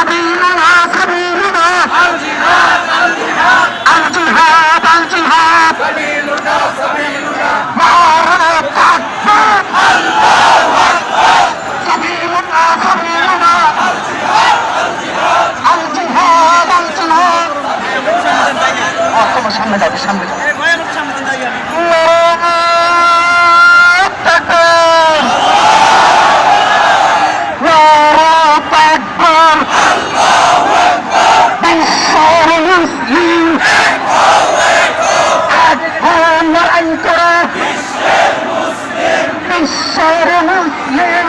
سبيلنا سبيلنا الجهاد الجهاد الجهاد বিশ্বের মুসলিম।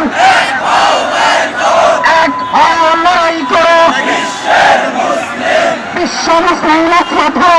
এক লড়াই করো। বিশ্ব মুসলিম। কথা